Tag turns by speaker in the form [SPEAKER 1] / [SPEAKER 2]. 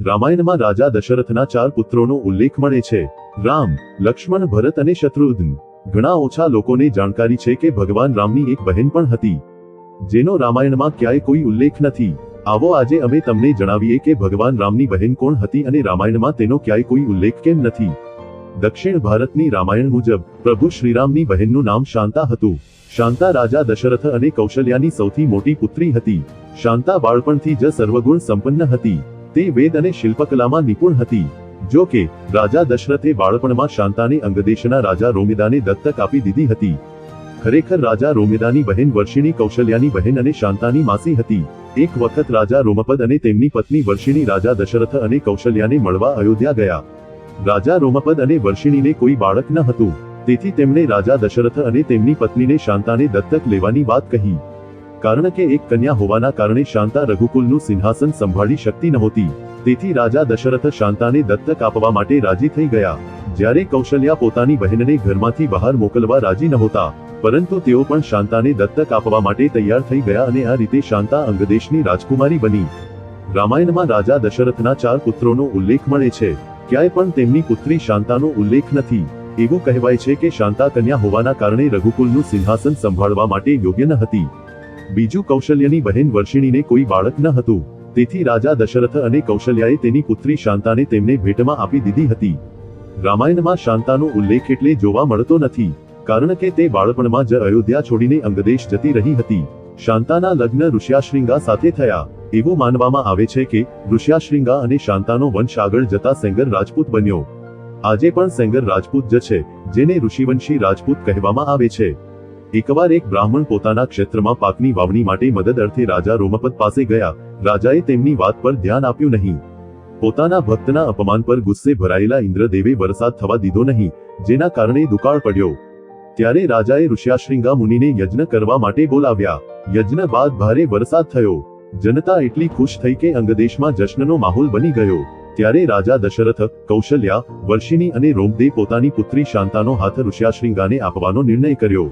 [SPEAKER 1] રામાયણમાં રાજા દશરથના ચાર પુત્રોનો ઉલ્લેખ મળે છે. રામ, લક્ષ્મણ, ભરત અને શત્રુઘ્ન. ઘણા ઓછા લોકોને જાણકારી છે કે ભગવાન રામની એક બહેન પણ હતી. જેનો રામાયણમાં ક્યાંય કોઈ ઉલ્લેખ નથી. આવો આજે અમે તમને જણાવીએ કે ભગવાન રામની બહેન કોણ હતી અને રામાયણમાં તેનો ક્યાંય કોઈ ઉલ્લેખ કેમ નથી. દક્ષિણ ભારતની રામાયણ મુજબ, પ્રભુ શ્રીરામની બહેનનું નામ શાંતા હતું. શાંતા રાજા દશરથ અને કૌશલ્યાની સૌથી મોટી પુત્રી હતી. શાંતા બાળપણથી જ સર્વગુણ સંપન્ન હતી. તે વેદ અને શિલ્પકલામાં નિપુણ હતી. જો કે, રાજા દશરથે બાળપણમાં શાંતાને અંગદેશના રાજા રોમિદાને દત્તક આપી દીધી હતી. ખરેખર રાજા રોમિદાની બહેન વર્ષિણી કૌશલ્યાની બહેન અને શાંતાની માસી હતી. એક વખત રાજા રોમપદ અને તેમની પત્ની વર્ષિણી રાજા દશરથ અને કૌશલ્યાને મળવા અયોધ્યા ગયા. રાજા રોમપદ અને વર્ષિણીને કોઈ બાળક ન હતું. તેથી તેમણે રાજા દશરથ અને તેમની પત્નીને શાંતાને દત્તક લેવાની વાત કહી. કારણ કે એક કન્યા હોવાના કારણે શાંતા રઘુકુલનું સિંહાસન સંભાળી શકતી નહોતી. તેથી રાજા દશરથ શાંતાને દત્તક આપવા માટે રાજી થઈ ગયા. જ્યારે કૌશલ્યા પોતાની બહેનને ઘરમાંથી બહાર મોકલવા રાજી નહોતા, પરંતુ તેઓ પણ શાંતાને દત્તક આપવા માટે તૈયાર થઈ ગયા અને આ રીતે શાંતા અંગદેશની રાજકુમારી બની. રામાયણમાં રાજા દશરથના ચાર પુત્રોનો ઉલ્લેખ મળે છે. ક્યાંય પણ તેમની પુત્રી શાંતાનો ઉલ્લેખ નથી. એવું કહેવાય છે કે શાંતા કન્યા હોવાના કારણે રઘુકુલનું સિંહાસન સંભાળવા માટે યોગ્ય ન હતી. બીજું કૌશલ્યની બહેન વર્ષિણીને કોઈ બાળક ન હતું. તેથી રાજા દશરથ અને કૌશલ્યાએ તેની પુત્રી શાંતાને તેમને ભેટમાં આપી દીધી હતી. રામાયણમાં શાંતાનો ઉલ્લેખ એટલે જોવા મળતો નથી, કારણ કે તે બાળપણમાં જ અયોધ્યા છોડીને અંગદેશ જતી રહી હતી. શાંતાના લગ્ન ઋષ્યાશ્રિંગા સાથે થયા. એવું માનવામાં આવે છે કે ઋષ્યાશ્રિંગા અને શાંતાનો વંશ આગળ જતા સેંગર રાજપૂત બન્યો. આજે પણ સેંગર રાજપૂત જ છે, જેને ઋષિવંશી રાજપૂત કહેવામાં આવે છે. એકવાર એક બ્રાહ્મણ પોતાના ક્ષેત્રમાં પાકની વાવણી માટે મદદ અર્થે રાજા રોમપત પાસે ગયા. રાજાએ તેમની વાત પર ધ્યાન આપ્યું નહીં. પોતાના ભક્તના અપમાન પર ગુસ્સે ભરાયેલા ઇન્દ્રદેવે વરસાદ થવા દીધો નહીં, જેના કારણે દુકાળ પડ્યો. ત્યારે રાજાએ ઋષ્યાશ્રિંગા મુનિને યજ્ઞ કરવા માટે બોલાવ્યા. યજ્ઞ બાદ ભારે વરસાદ થયો. જનતા એટલી ખુશ થઈ કે અંગદેશમાં જશ્નનો માહોલ બની ગયો. ત્યારે રાજા દશરથ, કૌશલ્યા, વર્ષિણી અને રોમદે પોતાની પુત્રી શાંતાનો હાથ ઋષ્યાશ્રિંગાને આપવાનો નિર્ણય કર્યો.